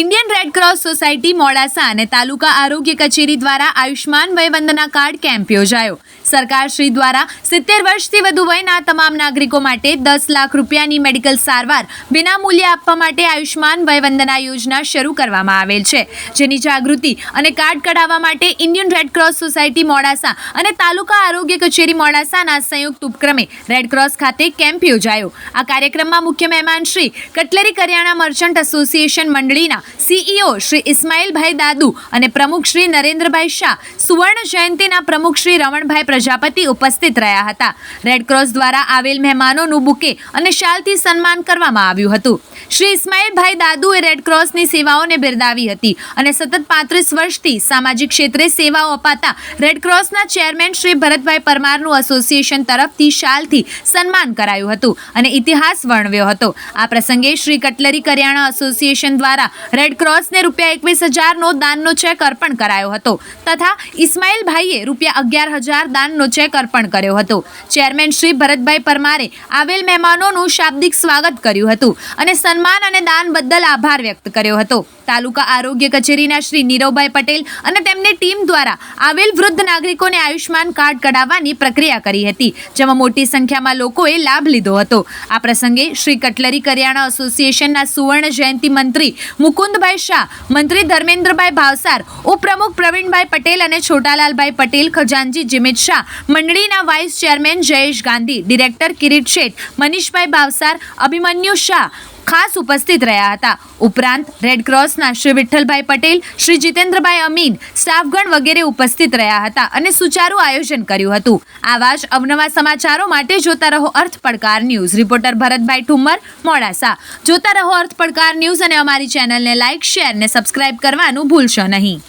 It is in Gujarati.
Indian red society, Modasa અને તાલુકા આરોગ્ય કચેરી દ્વારા આયુષ્માન વયવંદના કાર્ડ કેમ્પ યોજાયો. સરકારશ્રી દ્વારા સિત્તેર વર્ષથી વધુ વયના તમામ નાગરિકો માટે દસ લાખ રૂપિયાની મેડિકલ સારવાર વિનામૂલ્યે આપવા માટે આયુષ્માન વયવંદના યોજના શરૂ કરવામાં આવેલ છે. જેની જાગૃતિ અને કાર્ડ કઢાવવા માટે Indian red cross society, Modasa અને તાલુકા આરોગ્ય કચેરી, મોડાસાના સંયુક્ત ઉપક્રમે રેડ ક્રોસ ખાતે કેમ્પ યોજાયો. આ કાર્યક્રમમાં મુખ્ય મહેમાન Shri cutlery Kariyana merchant association મંડળીના CEO Shri Ismailbhai Dadu અને પ્રમુખ શ્રી નરેન્દ્રભાઈ શાહ, સુવર્ણ જયંતિના પ્રમુખ શ્રી રમણભાઈ પ્રજાપતિ ઉપસ્થિત રહ્યા હતા. રેડક્રોસ દ્વારા આવેલ મહેમાનોનું બુકે અને શાલથી સન્માન કરવામાં આવ્યું હતું. શ્રી ઇસ્માઇલભાઈ દાદુએ રેડક્રોસની સેવાઓને બિરદાવી હતી અને સતત પાંત્રીસ વર્ષથી સામાજિક ક્ષેત્રે સેવાઓ અપાતા રેડક્રોસના ચેરમેન શ્રી ભરતભાઈ પરમારનું એસોસિએશન તરફથી શાલથી સન્માન કરાયું હતું અને ઇતિહાસ વર્ણવ્યો હતો. આ પ્રસંગે શ્રી કટલરી કરિયાણા એસોસિએશન દ્વારા રેડ ક્રોસને રૂપિયા એકવીસ હજારનો દાનનો ચેક અર્પણ કરાયો હતો. તથા ઇસ્માઇલભાઈએ રૂપિયા અગિયાર હજાર દાનનો ચેક અર્પણ કર્યો હતો. ચેરમેન શ્રી ભરતભાઈ પરમારે આવેલ મહેમાનોનું શાબ્દિક સ્વાગત કર્યું હતું અને સન્માન અને દાન બદલ આભાર વ્યક્ત કર્યો હતો. તાલુકા આરોગ્ય કચેરીના શ્રી નીરવભાઈ પટેલ અને તેમની ટીમ દ્વારા આવેલ વૃદ્ધ નાગરિકોને આયુષ્માન કાર્ડ કઢાવવાની પ્રક્રિયા કરી હતી, જેમાં મોટી સંખ્યામાં લોકોએ લાભ લીધો હતો. આ પ્રસંગે શ્રી કટલરી કરિયાણા એસોસિએશનના સુવર્ણ જયંતિ મંત્રી મુકુંદભાઈ શાહ, મંત્રી ધર્મેન્દ્રભાઈ ભાવસાર, ઉપપ્રમુખ પ્રવીણભાઈ પટેલ અને છોટાલાલભાઈ પટેલ, ખજાનજી Jimit Shah, મંડળીના vice chairman Jayesh Gandhi, director Kirit Sheth, Manishbhai Bhavsar, Abhimanyu Shah ખાસ ઉપસ્થિત રહ્યા હતા. ઉપરાંત રેડક્રોસના શ્રી વિઠ્ઠલભાઈ પટેલ, શ્રી જીતેન્દ્રભાઈ અમીન, સ્ટાફગણ વગેરે ઉપસ્થિત રહ્યા હતા અને સુચારું આયોજન કર્યું હતું. આવા જ અવનવા સમાચારો માટે જોતા રહો અર્થ પડકાર ન્યૂઝ. રિપોર્ટર ભરતભાઈ ઠુમ્મર, મોડાસા. જોતા રહો અર્થ પડકાર ન્યૂઝ અને અમારી ચેનલને લાઇક શેર ને સબસ્ક્રાઇબ કરવાનું ભૂલશો નહીં.